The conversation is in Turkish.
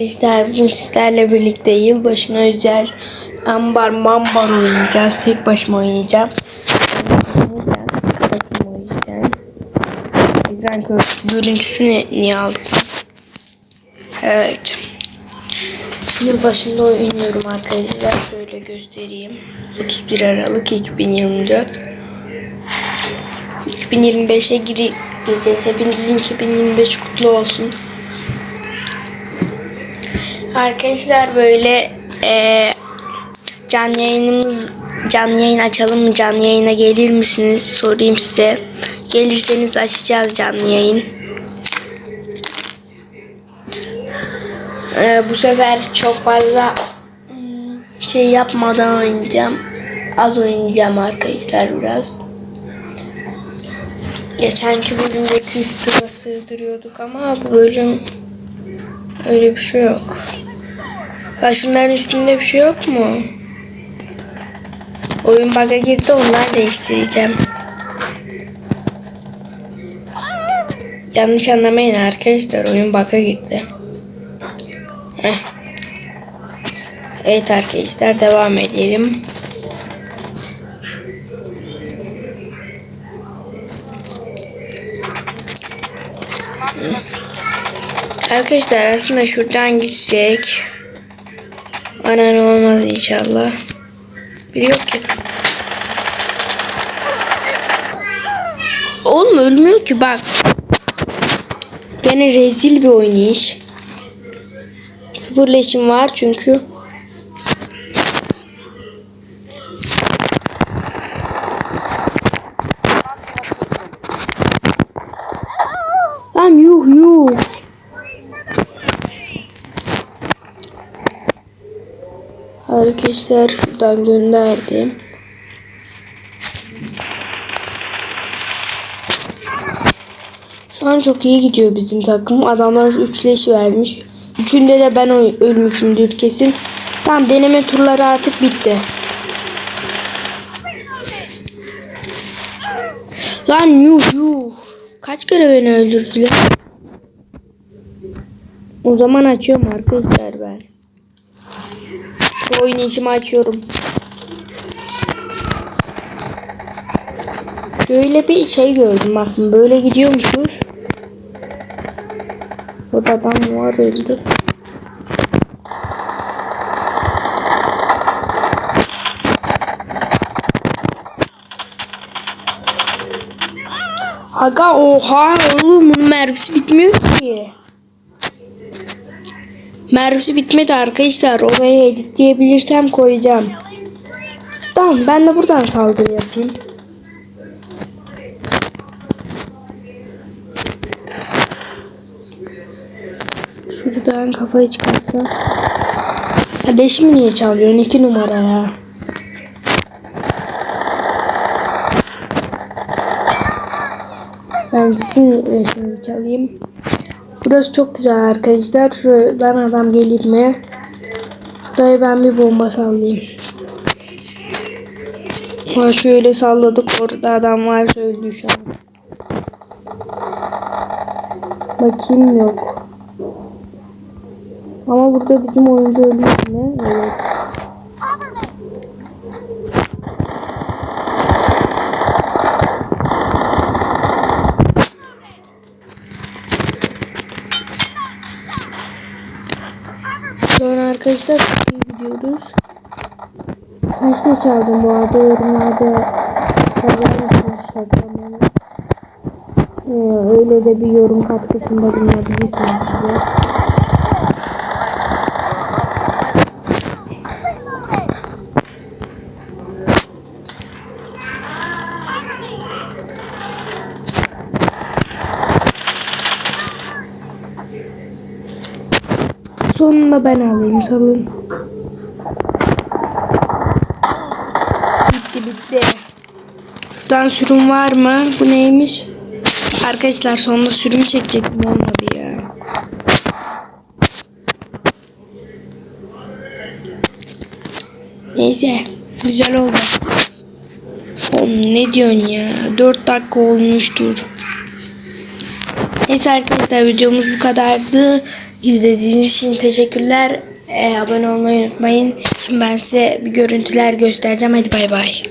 İşte bugün sizlerle birlikte yılbaşına özel ambar mambar oynayacağız. Tek başıma oynayacağım. Biraz kapatayım o yüzden. Ekran gör- görüntüsünü niye aldık? Evet. Yılbaşında oynuyorum arkadaşlar. Şöyle göstereyim. 31 Aralık 2024. 2025'e giri- gireceğiz. Hepinizin 2025 kutlu olsun. Arkadaşlar böyle eee canlı yayınımız canlı yayın açalım mı? Canlı yayına gelir misiniz? Sorayım size. Gelirseniz açacağız canlı yayın. Eee, bu sefer çok fazla hmm, şey yapmadan oynayacağım. Az oynayacağım arkadaşlar biraz. Geçenki bölümde 200 tura sığdırıyorduk ama bu bölüm öyle bir şey yok. Ya şunların üstünde bir şey yok mu? Oyun bug'a girdi onları değiştireceğim. Yanlış anlamayın arkadaşlar oyun bug'a girdi. Evet arkadaşlar devam edelim. Arkadaşlar aslında şuradan gitsek bana ne olmaz inşallah. Biri yok ki. Oğlum ölmüyor ki bak. Gene rezil bir oynayış. Sıfır leşim var çünkü. Lan yuh yuh. Arkadaşlar şuradan gönderdim. Şu an çok iyi gidiyor bizim takım. Adamlar üçleş vermiş. Üçünde de ben ölmüşümdür kesin. Tamam deneme turları artık bitti. Lan yuh yuh. Kaç kere beni öldürdüler? O zaman açıyorum arkadaşlar ben. Bu oynayışımı açıyorum. Şöyle bir şey gördüm bakın böyle gidiyormuşuz. Burada adam var öldü. Aga oha oğlum bunun mermisi bitmiyor ki. Mermisi bitmedi arkadaşlar. Oraya editleyebilirsem koyacağım. Tamam ben de buradan saldırı yapayım. Şuradan kafayı çıkarsam. Kardeşimi niye çalıyorsun? İki numara ya. Ben sizin şimdi çalayım. Burası çok güzel arkadaşlar. Şuradan adam gelir mi? Şuraya ben bir bomba sallayayım. Ha şöyle salladık. Orada adam var öldü şu an. Bakayım yok. Ama burada bizim oyuncu ölüyor mu? Evet. Sonra arkadaşlar çok iyi gidiyoruz. Kaçta çaldım bu arada yorumlarda yazar mısınız toplamını? Ee, öyle de bir yorum katkısında bulunabilirsiniz size. Sonunda ben alayım salın. Bitti bitti. Şuradan sürüm var mı? Bu neymiş? Arkadaşlar sonunda sürüm çekecektim olmadı ya. Neyse güzel oldu. Oğlum ne diyorsun ya? 4 dakika olmuştur. Neyse arkadaşlar videomuz bu kadardı. İzlediğiniz için teşekkürler. Ee, abone olmayı unutmayın. Şimdi ben size bir görüntüler göstereceğim. Hadi bay bay.